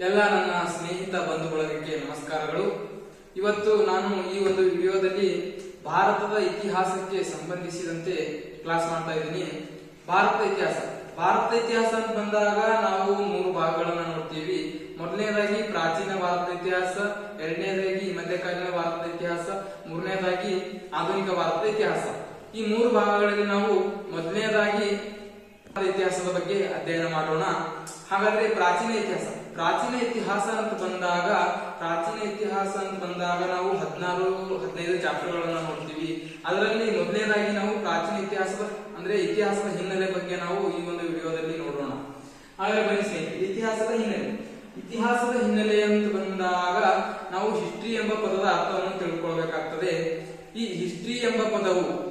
ಎಲ್ಲ ನನ್ನ ಸ್ನೇಹಿತ ಬಂಧುಗಳಿಗೆ ನಮಸ್ಕಾರಗಳು. ಇವತ್ತು ನಾನು ಈ ಒಂದು ವಿಡಿಯೋದಲ್ಲಿ ಭಾರತದ ಇತಿಹಾಸಕ್ಕೆ ಸಂಬಂಧಿಸಿದಂತೆ ಕ್ಲಾಸ್ ಮಾಡ್ತಾ ಇದ್ದೀನಿ. ಭಾರತ ಇತಿಹಾಸ. ಭಾರತ ಇತಿಹಾಸ ಅಂತ ಬಂದಾಗ ನಾವು ಮೂರು ಭಾಗಗಳನ್ನ ನೋಡ್ತೀವಿ. ಮೊದಲನೇದಾಗಿ ಪ್ರಾಚೀನ ಭಾರತ ಇತಿಹಾಸ, ಎರಡನೇದಾಗಿ ಮಧ್ಯಕಾಲೀನ ಭಾರತದ ಇತಿಹಾಸ, ಮೂರನೇದಾಗಿ ಆಧುನಿಕ ಭಾರತದ ಇತಿಹಾಸ. ಈ ಮೂರು ಭಾಗಗಳಲ್ಲಿ ನಾವು ಮೊದಲನೇದಾಗಿ ಇತಿಹಾಸದ ಬಗ್ಗೆ ಅಧ್ಯಯನ ಮಾಡೋಣ. ಹಾಗಾದ್ರೆ ಪ್ರಾಚೀನ ಇತಿಹಾಸ. ಪ್ರಾಚೀನ ಇತಿಹಾಸ ಅಂತ ಬಂದಾಗ, ಪ್ರಾಚೀನ ಇತಿಹಾಸ ಅಂತ ಬಂದಾಗ ನಾವು ಹದಿನಾರು, ಹದಿನೈದು ಚಾಪ್ಟರ್ಗಳನ್ನ ನೋಡ್ತೀವಿ. ಅದರಲ್ಲಿ ಮೊದಲನೇದಾಗಿ ನಾವು ಪ್ರಾಚೀನ ಇತಿಹಾಸದ, ಅಂದ್ರೆ ಇತಿಹಾಸದ ಹಿನ್ನೆಲೆ ಬಗ್ಗೆ ನಾವು ಈ ಒಂದು ವಿಡಿಯೋದಲ್ಲಿ ನೋಡೋಣ. ಹಾಗಾದ್ರೆ ಬನ್ನಿ ಇತಿಹಾಸದ ಹಿನ್ನೆಲೆ. ಇತಿಹಾಸದ ಹಿನ್ನೆಲೆ ಅಂತ ಬಂದಾಗ ನಾವು ಹಿಸ್ಟ್ರಿ ಎಂಬ ಪದದ ಅರ್ಥವನ್ನು ತಿಳ್ಕೊಳ್ಬೇಕಾಗ್ತದೆ. ಈ ಹಿಸ್ಟ್ರಿ ಎಂಬ ಪದವು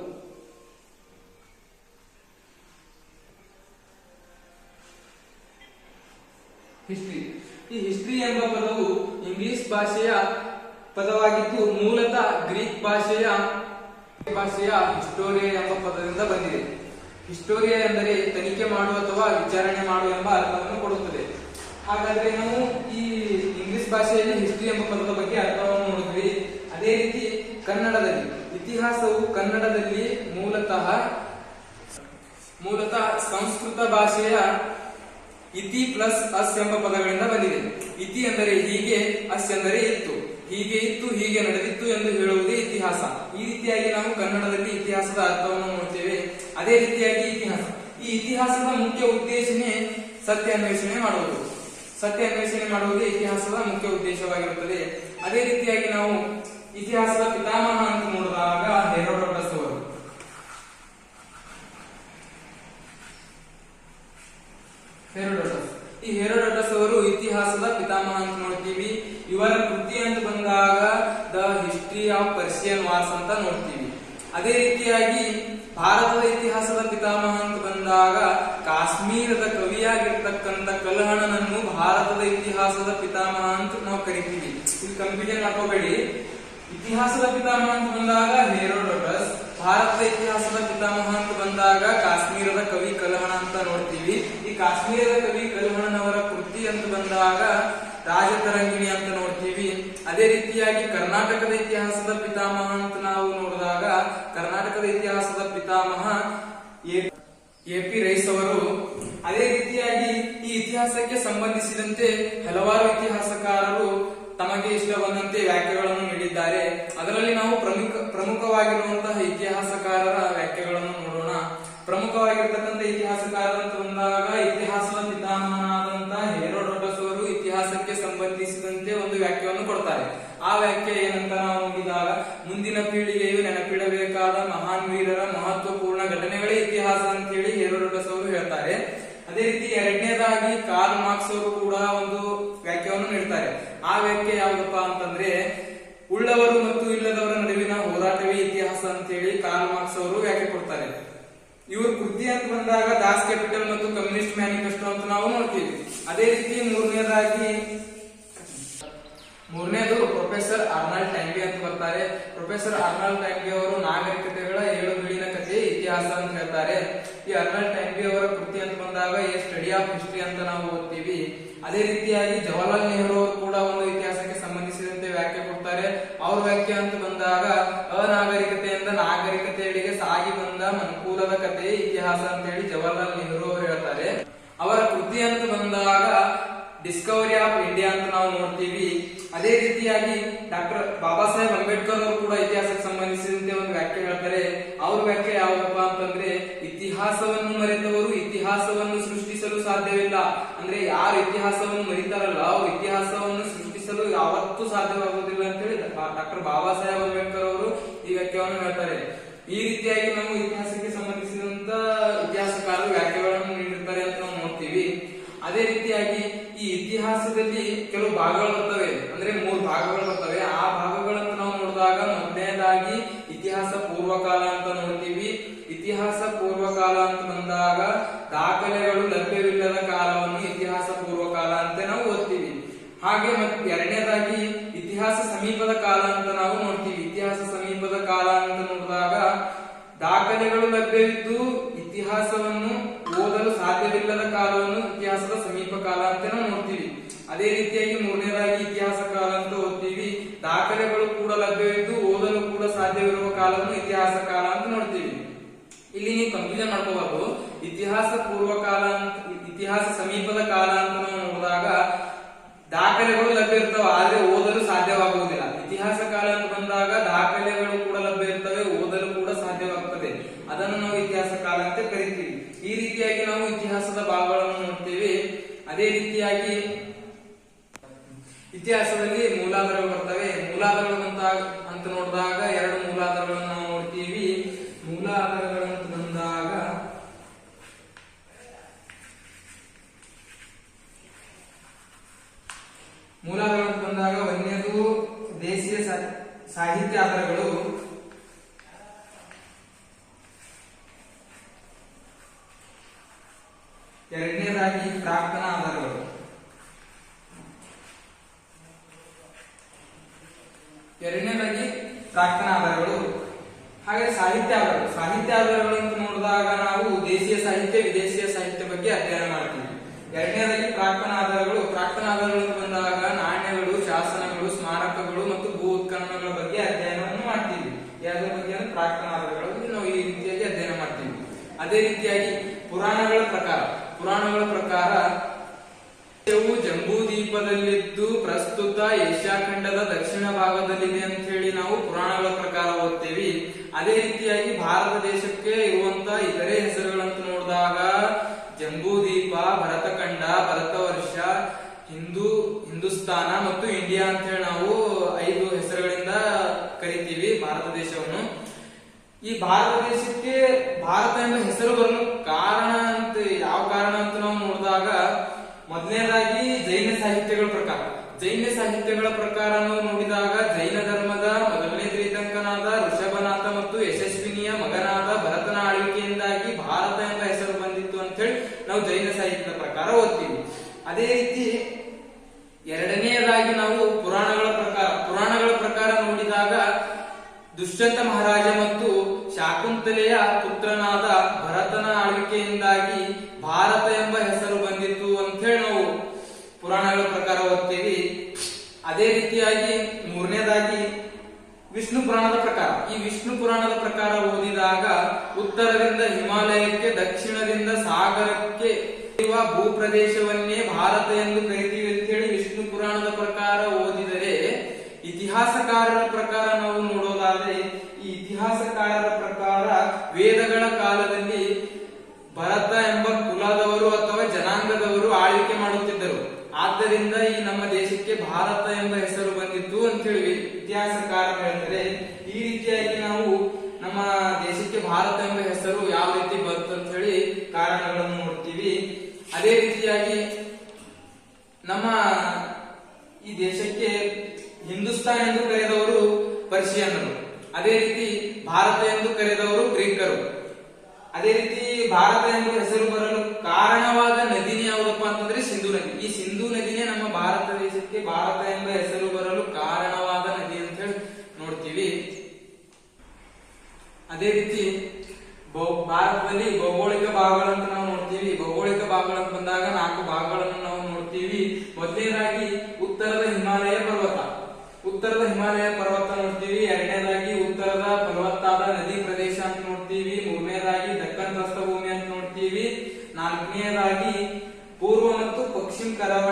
ಹಿಸ್ಟ್ರಿ. ಈ ಹಿಸ್ಟ್ರಿ ಎಂಬ ಪದವು ಇಂಗ್ಲಿಷ್ ಭಾಷೆಯ ಪದವಾಗಿದ್ದು ಮೂಲತಃ ಗ್ರೀಕ್ ಭಾಷೆಯ ಭಾಷೆಯ ಹಿಸ್ಟೋರಿಯಾ ಎಂಬ ಪದದಿಂದ ಬಂದಿದೆ. ಹಿಸ್ಟೋರಿಯಾ ಎಂದರೆ ತನಿಖೆ ಮಾಡು ಅಥವಾ ವಿಚಾರಣೆ ಮಾಡು ಎಂಬ ಅರ್ಥವನ್ನು ಕೊಡುತ್ತದೆ. ಹಾಗಾದ್ರೆ ನಾವು ಈ ಇಂಗ್ಲಿಷ್ ಭಾಷೆಯಲ್ಲಿ ಹಿಸ್ಟ್ರಿ ಎಂಬ ಪದದ ಬಗ್ಗೆ ಅರ್ಥವನ್ನು ನೋಡಿದ್ವಿ. ಅದೇ ರೀತಿ ಕನ್ನಡದಲ್ಲಿ, ಇತಿಹಾಸವು ಕನ್ನಡದಲ್ಲಿ ಮೂಲತಃ ಮೂಲತಃ ಸಂಸ್ಕೃತ ಭಾಷೆಯ ಇತಿ ಪ್ಲಸ್ ಅಸ್ ಎಂಬ ಪದಗಳಿಂದ ಬಂದಿದೆ. ಇತಿ ಅಂದರೆ ಹೀಗೆ, ಅಸ್ ಎಂದರೆ ಇತ್ತು. ಹೀಗೆ ಇತ್ತು, ಹೀಗೆ ನಡೆದಿತ್ತು ಎಂದು ಹೇಳುವುದೇ ಇತಿಹಾಸ. ಈ ರೀತಿಯಾಗಿ ನಾವು ಕನ್ನಡದಲ್ಲಿ ಇತಿಹಾಸದ ಅರ್ಥವನ್ನು ನೋಡ್ತೇವೆ. ಅದೇ ರೀತಿಯಾಗಿ ಇತಿಹಾಸ. ಈ ಇತಿಹಾಸದ ಮುಖ್ಯ ಉದ್ದೇಶನೇ ಸತ್ಯ ಅನ್ವೇಷಣೆ ಮಾಡುವುದು. ಸತ್ಯ ಅನ್ವೇಷಣೆ ಮಾಡುವುದೇ ಇತಿಹಾಸದ ಮುಖ್ಯ ಉದ್ದೇಶವಾಗಿರುತ್ತದೆ. ಅದೇ ರೀತಿಯಾಗಿ ನಾವು ಇತಿಹಾಸದ ಪಿತಾಮಹ ಅಂತ ನೋಡಿದಾಗ ಹೆರೋಡೋಟಸ್ ಅವರು ಹೆರೋಡೋಟಸ್ ಈ ಹೆರೋಡೋಟಸ್ ಅವರು ಇತಿಹಾಸದ ಪಿತಾಮಹ ಅಂತ ನೋಡ್ತೀವಿ ಇವರ ಕೃತಿ ಅಂತ ಬಂದಾಗ the history of Persian wars ಅಂತ ನೋಡ್ತೀವಿ ಅದೇ ರೀತಿಯಾಗಿ ಭಾರತದ ಇತಿಹಾಸದ ಪಿತಾಮಹ ಅಂತ ಬಂದಾಗ ಕಾಶ್ಮೀರದ ಕವಿಯಾಗಿರ್ತಕ್ಕಂಥ ಕಲ್ಹಣನನ್ನು ಭಾರತದ ಇತಿಹಾಸದ ಪಿತಾಮಹ ಅಂತ ನಾವು ಕರಿತೀವಿ. ಇದು ಕನ್ಫ್ಯೂಷನ್ ಹಾಕೋಬೇಡಿ. ಇತಿಹಾಸದ ಪಿತಾಮಹ ಅಂತ ಬಂದಾಗ ಹೆರೋಡೋಟಸ್, ಭಾರತದ ಇತಿಹಾಸದ ಪಿತಾಮಹ ಅಂತ ಬಂದಾಗ ಕಾಶ್ಮೀರದ ಕವಿ ಕಲ್ಹಣ ಅಂತ ನೋಡ್ತೀವಿ. ಈ ಕಾಶ್ಮೀರದ ಕವಿ ಕಲ್ಹಣನವರ ಕೃತಿ ಅಂತ ಬಂದಾಗ ರಾಜತರಂಗಿಣಿ ಅಂತ ನೋಡ್ತೀವಿ. ಅದೇ ರೀತಿಯಾಗಿ ಕರ್ನಾಟಕದ ಇತಿಹಾಸದ ಪಿತಾಮಹ ಅಂತ ನಾವು ನೋಡಿದಾಗ ಕರ್ನಾಟಕದ ಇತಿಹಾಸದ ಪಿತಾಮಹ ಎ- ಎ ಪಿ ರೈಸ್ ಅವರು ಅದೇ ರೀತಿಯಾಗಿ ಈ ಇತಿಹಾಸಕ್ಕೆ ಸಂಬಂಧಿಸಿದಂತೆ ಹಲವಾರು ಇತಿಹಾಸಕಾರರು ತಮಗೆ ಇಷ್ಟ ಬಂದಂತೆ ವ್ಯಾಖ್ಯೆಗಳನ್ನು ನೀಡಿದ್ದಾರೆ. ಅದರಲ್ಲಿ ನಾವು ಪ್ರಮುಖ, ಪ್ರಮುಖವಾಗಿರುವಂತಹ ಇತಿಹಾಸಕಾರರ ವ್ಯಾಖ್ಯೆಗಳನ್ನು ನೋಡೋಣ. ಪ್ರಮುಖವಾಗಿರ್ತಕ್ಕಂಥ ಇತಿಹಾಸಕಾರರು ಬಂದಾಗ ಇತಿಹಾಸದ ಪಿತಾಮಹನಾದಂತಹ ಹೆರೋಡೋಟಸ್ ಅವರು ಇತಿಹಾಸಕ್ಕೆ ಸಂಬಂಧಿಸಿದಂತೆ ಒಂದು ವ್ಯಾಖ್ಯೆಯನ್ನು ಕೊಡ್ತಾರೆ. ಆ ವ್ಯಾಖ್ಯೆ ಏನಂತ ನಾವು ನೋಡಿದಾಗ ಮುಂದಿನ ಪೀಳಿಗೆಯು ಎರಡನೇದಾಗಿ ಕಾರ್ಲ್ ಮಾರ್ಕ್ಸ್ ಅವರು ಕೂಡ ಒಂದು ವ್ಯಾಖ್ಯವನ್ನು ನೀಡ್ತಾರೆ. ಆ ವ್ಯಾಖ್ಯೆ ಯಾವುದಪ್ಪ ಅಂತಂದ್ರೆ, ಉಳ್ಳವರು ಮತ್ತು ಇಲ್ಲದವರ ನಡುವಿನ ಹೋರಾಟವೇ ಇತಿಹಾಸ ಅಂತ ಹೇಳಿ ಕಾರ್ಲ್ ಮಾರ್ಕ್ಸ್ ಅವರು ವ್ಯಾಖ್ಯೆ ಕೊಡ್ತಾರೆ. ಇವರು ಕೃತಿ ಅಂತ ಬಂದಾಗ ದಾಸ್ ಕ್ಯಾಪಿಟಲ್ ಮತ್ತು ಕಮ್ಯುನಿಸ್ಟ್ ಮ್ಯಾನಿಫೆಸ್ಟೋ ಅಂತ ನಾವು ನೋಡ್ತೀವಿ. ಅದೇ ರೀತಿ ಮೂರನೇದಾಗಿ, ಮೂರನೇದು ಪ್ರೊಫೆಸರ್ ಅರ್ನಾಲ್ಡ್ ಟ್ಯಾಂಗೆ ಅಂತ ಬರ್ತಾರೆ. ಪ್ರೊಫೆಸರ್ ಅರ್ನಾಲ್ಡ್ ಟ್ಯಾಂಗೆ ಅವರು ನಾಗರಿಕತೆಗಳ ಏಳು ಬೀಳಿನ ಕಥೆ, ಇತಿಹಾಸ ಅಂತ ಹೇಳ್ತಾರೆ. ಈ ಅರ್ನಾಲ್ಡ್ ಟ್ಯಾಂಗೆ ಅವರ ಕೃತಿ ಅಂತ ಬಂದಾಗ ಎ ಸ್ಟಡಿ ಆಫ್ ಹಿಸ್ಟ್ರಿ ಅಂತ ನಾವು ಓದ್ತೀವಿ. ಅದೇ ರೀತಿಯಾಗಿ ಜವಾಹರ್ಲಾಲ್ ನೆಹರು ಅವರು ಕೂಡ ಒಂದು ಇತಿಹಾಸಕ್ಕೆ ಸಂಬಂಧಿಸಿದಂತೆ ವ್ಯಾಖ್ಯೆ ಕೊಡ್ತಾರೆ. ಅವ್ರ ವ್ಯಾಖ್ಯೆ ಅಂತ ಬಂದಾಗ, ಅನಾಗರಿಕತೆಯಿಂದ ನಾಗರಿಕತೆಗಳಿಗೆ ಸಾಗಿ ಬಂದ ಮನುಕೂಲದ ಕಥೆ ಇತಿಹಾಸ ಅಂತ ಹೇಳಿ ಜವಾಹರ್ಲಾಲ್ ನೆಹರು ಅವರು ಹೇಳ್ತಾರೆ. ಅವರ ಕೃತಿ ಅಂತ ಬಂದಾಗ ಡಿಸ್ಕವರಿ ಆಫ್ ಇಂಡಿಯಾ ಅಂತ ನಾವು ನೋಡ್ತೀವಿ. ಅದೇ ರೀತಿಯಾಗಿ ಡಾಕ್ಟರ್ ಬಾಬಾ ಸಾಹೇಬ್ ಅಂಬೇಡ್ಕರ್ ಅವರು ಕೂಡ ಯಾವತ್ತೂ ಅಂತ ಹೇಳಿ ಡಾಕ್ಟರ್ ಬಾಬಾ ಸಾಹೇಬ್ ಅಂಬೇಡ್ಕರ್ ಅವರು ಈ ವ್ಯಾಖ್ಯೆಯನ್ನು ಹೇಳ್ತಾರೆ. ಈ ರೀತಿಯಾಗಿ ನಾವು ಇತಿಹಾಸಕ್ಕೆ ಸಂಬಂಧಿಸಿದಂತ ಇತಿಹಾಸಕಾರರು ವ್ಯಾಖ್ಯೆಗಳನ್ನು ನೀಡಿರ್ತಾರೆ ಅಂತ ನಾವು ನೋಡ್ತೀವಿ. ಅದೇ ರೀತಿಯಾಗಿ ಈ ಇತಿಹಾಸದಲ್ಲಿ ಕೆಲವು ಭಾಗಗಳು ಬರ್ತವೆ. ಅಂದ್ರೆ ಮೂರು ಭಾಗಗಳು ಬರ್ತವೆ. ಆ ಭಾಗಗಳನ್ನು ನಾವು ನೋಡಿದಾಗ ಮೊದಲನೇದಾಗಿ ಇತಿಹಾಸ ಪೂರ್ವಕಾಲ ಅಂತ ನೋಡ್ತೀವಿ. ಇತಿಹಾಸ ಪೂರ್ವಕಾಲ ಅಂತ ಬಂದಾಗ ದಾಖಲೆಗಳು ಲಭ್ಯವಿಲ್ಲದ ಕಾಲವನ್ನು ಇತಿಹಾಸ ಪೂರ್ವಕಾಲ ಅಂತ ನಾವು ಓದ್ತೀವಿ. ಹಾಗೆ ಸಮೀಪದ ಕಾಲ ಅಂತ ನಾವು ನೋಡ್ತೀವಿ. ಇತಿಹಾಸ ಸಮೀಪದ ಕಾಲ ಅಂತ ನೋಡಿದಾಗ ದಾಖಲೆಗಳು ಲಭ್ಯವಿದ್ದು ಇತಿಹಾಸವನ್ನು ಓದಲು ಸಾಧ್ಯವಿಲ್ಲದ ಕಾಲವನ್ನು ಇತಿಹಾಸದ ಸಮೀಪ ಕಾಲ ಅಂತ ನಾವು ನೋಡ್ತೀವಿ. ಅದೇ ರೀತಿಯಾಗಿ ಮೂರನೇದಾಗಿ ಇತಿಹಾಸ ಕಾಲ ಅಂತ ಓದ್ತೀವಿ. ದಾಖಲೆಗಳು ಕೂಡ ಲಭ್ಯವಿದ್ದು ಓದಲು ಕೂಡ ಸಾಧ್ಯವಿರುವ ಕಾಲವನ್ನು ಇತಿಹಾಸ ಕಾಲ ಅಂತ ನೋಡ್ತೀವಿ. ಇಲ್ಲಿ ನೀವು ಕನ್ಫ್ಯೂಷನ್ ಮಾಡ್ಕೋಬಾರ್ದು. ಇತಿಹಾಸ ಪೂರ್ವ ಕಾಲ ಅಂತ, ಇತಿಹಾಸ ಸಮೀಪದ ಕಾಲ ದಾಖಲೆಗಳು ಲಭ್ಯ ಇರ್ತವೆ, ಆದ್ರೆ ಓದಲು ಸಾಧ್ಯವಾಗುವುದಿಲ್ಲ. ಇತಿಹಾಸ ಕಾಲ ಅಂತ ಬಂದಾಗ ದಾಖಲೆಗಳು ಕೂಡ ಲಭ್ಯ ಇರ್ತವೆ, ಓದಲು ಕೂಡ ಸಾಧ್ಯವಾಗುತ್ತದೆ ಅದನ್ನು ನಾವು ಇತಿಹಾಸ ಕಾಲ ಅಂತ ಕರಿತೀವಿ. ಈ ರೀತಿಯಾಗಿ ನಾವು ಇತಿಹಾಸದ ಭಾಗಗಳನ್ನು ನೋಡ್ತೀವಿ. ಅದೇ ರೀತಿಯಾಗಿ ಇತಿಹಾಸದಲ್ಲಿ ಮೂಲಾಧಾರಗಳು ಬರ್ತವೆ. ಮೂಲಾಧಾರಗಳು ಅಂತ ಅಂತ ನೋಡಿದಾಗ ಎರಡು ಮೂಲಾಧಾರಗಳನ್ನು ನಾವು ನೋಡ್ತೀವಿ ಮೂಲಾಧಾರಗಳಂತ ಬಂದಾಗ ಮೂಲಾಧಾರಗಳು ಅಂತ ಬಂದಾಗ ಒಂದನೇದು ದೇಶೀಯ ಸಾ- ಸಾಹಿತ್ಯ ಆಧಾರಗಳು ಎರಡನೇದಾಗಿ ಪ್ರಾರ್ಥನಾ ಆಧಾರಗಳು ಎರಡನೇದಾಗಿ ಪ್ರಾರ್ಥನಾ ಆಧಾರಗಳು ಹಾಗೆ ಸಾಹಿತ್ಯ ಆಧಾರಗಳು ಸಾಹಿತ್ಯ ಆಧಾರಗಳು ಅಂತ ನೋಡಿದಾಗ ನಾವು ದೇಶೀಯ ಸಾಹಿತ್ಯ, ವಿದೇಶೀಯ ಸಾಹಿತ್ಯ ಬಗ್ಗೆ ಅಧ್ಯಯನ ಮಾಡ್ತೀವಿ. ಎರಡನೇದಾಗಿ ಪ್ರಾರ್ಥನಾ ಆಧಾರಗಳು ಪ್ರಾರ್ಥನಾ ಆಧಾರಗಳು ಅಂತ ಬಂದಾಗ ನಾಣ್ಯಗಳು, ಶಾಸನಗಳು, ಸ್ಮಾರಕಗಳು ಮತ್ತು ಭೂ ಉತ್ಖನನಗಳ ಬಗ್ಗೆ ಅಧ್ಯಯನವನ್ನು ಮಾಡ್ತೀವಿ. ಯಾವುದ್ರ ಬಗ್ಗೆ ಅಂದ್ರೆ ಪ್ರಾರ್ಥನಾ ಆಧಾರಗಳು ನಾವು ಈ ರೀತಿಯಾಗಿ ಅಧ್ಯಯನ ಮಾಡ್ತೀವಿ. ಅದೇ ರೀತಿಯಾಗಿ ಪುರಾಣಗಳ ಪ್ರಕಾರ. ಪುರಾಣಗಳ ಪ್ರಕಾರ ಜಂಬೂ ಜಂಬೂದ್ವೀಪದಲ್ಲಿದ್ದು ಪ್ರಸ್ತುತ ಏಷ್ಯಾ ಖಂಡದ ದಕ್ಷಿಣ ಭಾಗದಲ್ಲಿದೆ ಅಂತ ಹೇಳಿ ನಾವು ಪುರಾಣಗಳ ಪ್ರಕಾರ ಓದ್ತೇವೆ. ಅದೇ ರೀತಿಯಾಗಿ ಭಾರತ ದೇಶಕ್ಕೆ ಇರುವಂತ ಇತರೆ ಹೆಸರುಗಳಂತ ನೋಡಿದಾಗ ಜಂಬೂದೀಪ ಭರತಖಂಡ, ಭರತವರ್ಷ, ಹಿಂದೂ, ಹಿಂದೂಸ್ತಾನ ಮತ್ತು ಇಂಡಿಯಾ ಅಂತ ಹೇಳಿ ಐದು ಹೆಸರುಗಳಿಂದ ಕರಿತೀವಿ ಭಾರತ ದೇಶವನ್ನು ಈ ಭಾರತ ದೇಶಕ್ಕೆ ಭಾರತ ಎಂಬ ಹೆಸರು ಬರಲು ಕಾರಣ ಅಂತ, ಯಾವ ಕಾರಣ ಅಂತ ನಾವು ನೋಡಿದಾಗ ಮೊದಲನೇದಾಗಿ ಜೈನ ಸಾಹಿತ್ಯಗಳ ಪ್ರಕಾರ. ಜೈನ ಸಾಹಿತ್ಯಗಳ ಪ್ರಕಾರ ನಾವು ನೋಡಿದಾಗ ಜೈನ ಧರ್ಮದ ಮೊದಲನೇ ತೀರ್ಥಂಕನಾದ ಋಷಭನಾಥ ಮತ್ತು ಯಶಸ್ವಿನಿಯ ಮಗನಾದ ಭರತನ ಆಳ್ವಿಕೆಯಿಂದಾಗಿ ಭಾರತ ಎಂಬ ಹೆಸರು ಬಂದಿತ್ತು ಅಂತ ಹೇಳಿ ನಾವು ಜೈನ ಸಾಹಿತ್ಯದ ಪ್ರಕಾರ ಓದ್ತೀವಿ. ಅದೇ ರೀತಿ ಎರಡನೆಯದಾಗಿ ನಾವು ಪುರಾಣಗಳ ಪ್ರಕಾರ ಪುರಾಣಗಳ ಪ್ರಕಾರ ನೋಡಿದಾಗ ದುಷ್ಯಂತ ಮಹಾರಾಜ ಮತ್ತು ಶಾಕುಂತಲೆಯ ಪುತ್ರನಾದ ಭರತನ ಆಳ್ವಿಕೆಯಿಂದಾಗಿ ಭಾರತ ಎಂಬ ಹೆಸರು ಬಂದಿತ್ತು ಅಂತ ಹೇಳಿ ನಾವು ಪುರಾಣಗಳ ಪ್ರಕಾರ ಓದ್ತೀವಿ. ಅದೇ ರೀತಿಯಾಗಿ ಮೂರನೇದಾಗಿ ವಿಷ್ಣು ಪುರಾಣದ ಪ್ರಕಾರ. ಈ ವಿಷ್ಣು ಪುರಾಣದ ಪ್ರಕಾರ ಓದಿದಾಗ ಉತ್ತರದಿಂದ ಹಿಮಾಲಯಕ್ಕೆ, ದಕ್ಷಿಣದಿಂದ ಸಾಗರಕ್ಕೆ ಇರುವ ಭೂಪ್ರದೇಶವನ್ನೇ ಭಾರತ ಎಂದು ಕರಿತೀವಿ ಅಂತ ಹೇಳಿ ವಿಷ್ಣು ಪುರಾಣದ ಪ್ರಕಾರ ಓದಿದರೆ ಇತಿಹಾಸಕಾರರ ಪ್ರಕಾರ ನಾವು ನೋಡೋದಾದ್ರೆ ಈ ಇತಿಹಾಸಕಾರರ ಪ್ರಕಾರ ವೇದಗಳ ಕಾಲದಲ್ಲಿ ಭರತ ಎಂಬ ಕುಲದವರು ಅಥವಾ ಜನಾಂಗದವರು ಆಳ್ವಿಕೆ ಮಾಡುತ್ತಿದ್ದರು ಆದ್ದರಿಂದ ಈ ನಮ್ಮ ದೇಶಕ್ಕೆ ಭಾರತ ಎಂಬ ಹೆಸರು ಬಂದಿತ್ತು ಅಂತ ಹೇಳಿ ಇತಿಹಾಸಕಾರರು ಹೇಳ್ತಾರೆ ಈ ರೀತಿಯಾಗಿ ನಾವು ನಮ್ಮ ದೇಶಕ್ಕೆ ಭಾರತ ಎಂಬ ಹೆಸರು ಯಾವ ರೀತಿ ಬಂತು ಅಂತ ಹೇಳಿ ಕಾರಣಗಳನ್ನು ನೋಡ್ತೀವಿ. ಅದೇ ರೀತಿಯಾಗಿ ನಮ್ಮ ಈ ದೇಶಕ್ಕೆ ಹಿಂದೂಸ್ತಾನ್ ಎಂದು ಕರೆದವರು ಪರ್ಷಿಯನ್ನರು. ಅದೇ ರೀತಿ ಭಾರತ ಎಂದು ಕರೆದವರು ಗ್ರೀಕರು. ಅದೇ ರೀತಿ ಭಾರತ ಎಂಬ ಹೆಸರು ಬರಲು ಕಾರಣವಾದ ನದಿನೇ ಯಾವುದಪ್ಪ ಅಂತಂದ್ರೆ ಸಿಂಧು ನದಿ. ಈ ಸಿಂಧು ನದಿನೇ ನಮ್ಮ ಭಾರತ ದೇಶಕ್ಕೆ ಭಾರತ ಎಂಬ ಹೆಸರು ಬರಲು ಕಾರಣವಾದ ನದಿ ಅಂತ ಹೇಳಿ ನೋಡ್ತೀವಿ. ಅದೇ ರೀತಿ ಭಾರತದಲ್ಲಿ ಭೌಗೋಳಿಕ ಭಾಗಗಳಂತ ನಾವು ನೋಡ್ತೀವಿ. ಭೌಗೋಳಿಕ ಭಾಗಗಳಂತ ಬಂದಾಗ ನಾಲ್ಕು ಭಾಗಗಳನ್ನು ನಾವು ನೋಡ್ತೀವಿ. ಮೊದಲನೇದಾಗಿ ಉತ್ತರದ ಹಿಮಾಲಯ ಪರ್ವತ. ಉತ್ತರದ ಹಿಮಾಲಯ ಪರ್ವತ ನೋಡ್ತೀವಿ. ಎರಡನೇದಾಗಿ ಉತ್ತರದ ಫಲವತ್ತಾದ ನದಿ ಪ್ರದೇಶ ಅಂತ ನೋಡ್ತೀವಿ. ಮೂರನೇದಾಗಿ ದಕ್ಕನ್ ಪ್ರಸ್ಥಭೂಮಿ ಅಂತ ನೋಡ್ತೀವಿ. ನಾಲ್ಕನೇದಾಗಿ ಪೂರ್ವ ಮತ್ತು ಪಶ್ಚಿಮ ಕರಾವಳಿ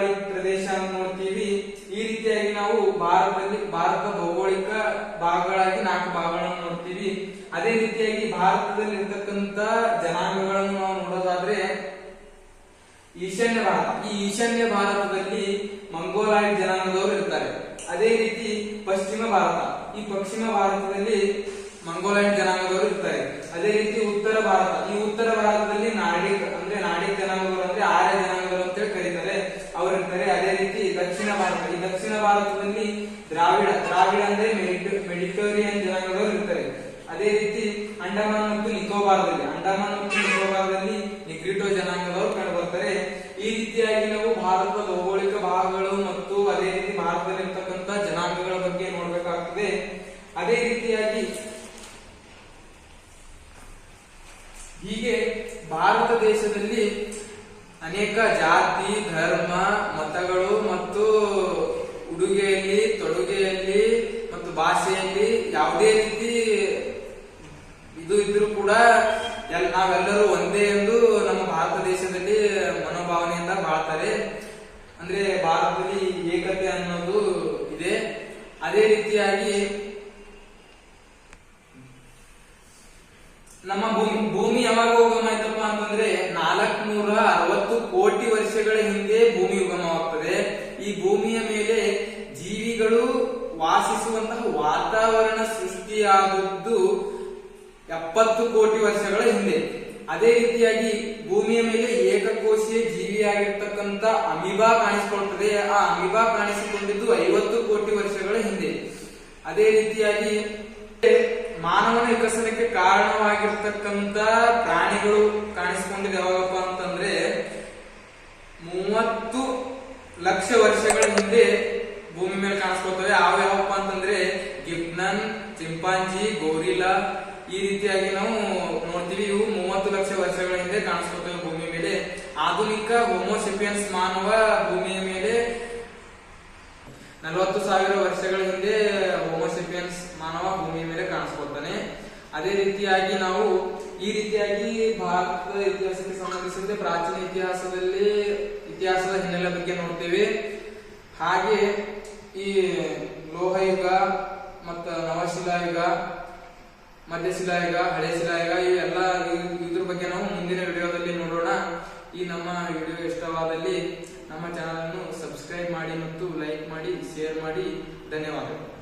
ಭಾರತದಲ್ಲಿ ಇರ್ತಕ್ಕಂತ ಜನಾಂಗಗಳನ್ನು ನಾವು ನೋಡೋದಾದ್ರೆ ಈಶಾನ್ಯ ಭಾರತ. ಈ ಈಶಾನ್ಯ ಭಾರತದಲ್ಲಿ ಮಂಗೋಲಾಯ್ಡ್ ಜನಾಂಗದವರು ಇರ್ತಾರೆ. ಅದೇ ರೀತಿ ಪಶ್ಚಿಮ ಭಾರತ. ಈ ಪಶ್ಚಿಮ ಭಾರತದಲ್ಲಿ ಮಂಗೋಲಾಯ್ಡ್ ಜನಾಂಗದವರು ಇರ್ತಾರೆ. ಅದೇ ರೀತಿ ಉತ್ತರ ಭಾರತ. ಈ ಉತ್ತರ ಭಾರತದಲ್ಲಿ ನಾಡಿ ಅಂದ್ರೆ ನಾಡಿ ಜನಾಂಗದವರು ಅಂದ್ರೆ ಆರ್ಯ ಜನಾಂಗದವರು ಅಂತ ಹೇಳಿ ಕರೀತಾರೆ. ಅವರು ಇರ್ತಾರೆ. ಅದೇ ರೀತಿ ದಕ್ಷಿಣ ಭಾರತ. ಈ ದಕ್ಷಿಣ ಭಾರತದಲ್ಲಿ ದ್ರಾವಿಡ. ದ್ರಾವಿಡ ಅಂದ್ರೆ ಮೆಡಿಟ- ಮೆಡಿಟರೇನಿಯನ್ ಜನಾಂಗದವರು ಇರ್ತಾರೆ. ಅದೇ ರೀತಿ ಅಂಡಮಾನ್ ಮತ್ತು ನಿಕೋಬಾರದಲ್ಲಿ, ಅಂಡಮಾನ್ ಮತ್ತು ನಿಕೋಬಾರದಲ್ಲಿ ನಿಕ್ರಿಟೋ ಜನಾಂಗದವರು ಕಂಡು ಬರ್ತಾರೆ. ಈ ರೀತಿಯಾಗಿ ನಾವು ಭಾರತದ ಭೌಗೋಳಿಕ ಭಾಗಗಳು ಮತ್ತು ಅದೇ ರೀತಿ ಭಾರತದಲ್ಲಿರ್ತಕ್ಕಂಥ ಜನಾಂಗಗಳ ಬಗ್ಗೆ ನೋಡ್ಬೇಕಾಗ್ತದೆ. ಅದೇ ರೀತಿಯಾಗಿ ಹೀಗೆ ಭಾರತ ದೇಶದಲ್ಲಿ ಅನೇಕ ಜಾತಿ, ಧರ್ಮ, ಮತಗಳು ಮತ್ತು ಉಡುಗೆಯಲ್ಲಿ, ತೊಡುಗೆಯಲ್ಲಿ ಮತ್ತು ಭಾಷೆಯಲ್ಲಿ ಯಾವುದೇ ರೀತಿ ಕೂಡ ನಾವೆಲ್ಲರೂ ಒಂದೇ ಎಂದು ನಮ್ಮ ಭಾರತ ದೇಶದಲ್ಲಿ ಮನೋಭಾವನೆಯಿಂದ ಬಾಳ್ತಾರೆ. ಅಂದ್ರೆ ಭಾರತದಲ್ಲಿ ಏಕತೆ ಅನ್ನೋದು ಇದೆ. ಅದೇ ರೀತಿಯಾಗಿ ನಮ್ಮ ಭೂಮಿ ಭೂಮಿ ಯಾವಾಗ ಉಗಮಾಯ್ತಪ್ಪ ಅಂತಂದ್ರೆ ನಾಲ್ಕನೂರ ಅರವತ್ತು ಕೋಟಿ ವರ್ಷಗಳ ಹಿಂದೆ ಭೂಮಿ ಉಗಮವಾಗ್ತದೆ. ಈ ಭೂಮಿಯ ಮೇಲೆ ಜೀವಿಗಳು ವಾಸಿಸುವಂತಹ ವಾತಾವರಣ ಸೃಷ್ಟಿಯಾದದ್ದು ಎಪ್ಪತ್ತು ಕೋಟಿ ವರ್ಷಗಳ ಹಿಂದೆ. ಅದೇ ರೀತಿಯಾಗಿ ಭೂಮಿಯ ಮೇಲೆ ಏಕಕೋಶೀಯ ಜೀವಿಯಾಗಿರ್ತಕ್ಕಂಥ ಅಮಿಬಾ ಕಾಣಿಸಿಕೊಳ್ತದೆ ಆ ಅಮಿಬಾ ಕಾಣಿಸಿಕೊಂಡಿದ್ದು ಐವತ್ತು ಕೋಟಿ ವರ್ಷಗಳ ಹಿಂದೆ. ಅದೇ ರೀತಿಯಾಗಿ ಮಾನವನ ವಿಕಸನಕ್ಕೆ ಕಾರಣವಾಗಿರ್ತಕ್ಕಂತ ಪ್ರಾಣಿಗಳು ಕಾಣಿಸಿಕೊಂಡಿದ್ದು ಯಾವಾಗಪ್ಪ ಅಂತಂದ್ರೆ ಮೂವತ್ತು ಲಕ್ಷ ವರ್ಷಗಳ ಹಿಂದೆ ಭೂಮಿ ಮೇಲೆ ಕಾಣಿಸ್ಕೊಳ್ತವೆ. ಯಾವ ಯಾವಪ್ಪ ಅಂತಂದ್ರೆ ಗಿಪ್ನನ್, ಚಿಂಪಾಂಜಿ, ಗೋರಿಲಾ ಈ ರೀತಿಯಾಗಿ ನಾವು ನೋಡ್ತೀವಿ, ಇವು ಮೂವತ್ತು ಲಕ್ಷ ವರ್ಷಗಳ ಹಿಂದೆ ಕಾಣಿಸ್ಕೊತೇವೆ ಭೂಮಿ ಮೇಲೆ. ಆಧುನಿಕ ಹೋಮೋಸಿಪಿಯನ್ಸ್ ಮಾನವ ಭೂಮಿಯ ಮೇಲೆ ನಲವತ್ತು ಸಾವಿರ ವರ್ಷಗಳ ಹಿಂದೆ ಹೋಮೋಸಿಪಿಯನ್ಸ್ ಮಾನವ ಭೂಮಿಯ ಮೇಲೆ ಕಾಣಿಸ್ಕೊತಾನೆ ಅದೇ ರೀತಿಯಾಗಿ ನಾವು ಈ ರೀತಿಯಾಗಿ ಭಾರತದ ಇತಿಹಾಸಕ್ಕೆ ಸಂಬಂಧಿಸಿದಂತೆ ಪ್ರಾಚೀನ ಇತಿಹಾಸದಲ್ಲಿ, ಇತಿಹಾಸದ ಹಿನ್ನೆಲೆ ಬಗ್ಗೆ ನೋಡ್ತೇವೆ. ಹಾಗೆ ಈ ಲೋಹಯುಗ ಮತ್ತು ನವಶಿಲಾಯುಗ ಮಧ್ಯಶಿಲಾಯುಗ ಹಳೆ ಶಿಲಾಯುಗ, ಇವೆಲ್ಲ ಇವ್- ಇದ್ರ ಬಗ್ಗೆ ನಾವು ಮುಂದಿನ ವಿಡಿಯೋದಲ್ಲಿ ನೋಡೋಣ. ಈ ನಮ್ಮ ವಿಡಿಯೋ ಇಷ್ಟವಾದಲ್ಲಿ ನಮ್ಮ ಚಾನಲ್ ಅನ್ನು ಸಬ್ಸ್ಕ್ರೈಬ್ ಮಾಡಿ ಮತ್ತು ಲೈಕ್ ಮಾಡಿ ಶೇರ್ ಮಾಡಿ. ಧನ್ಯವಾದಗಳು.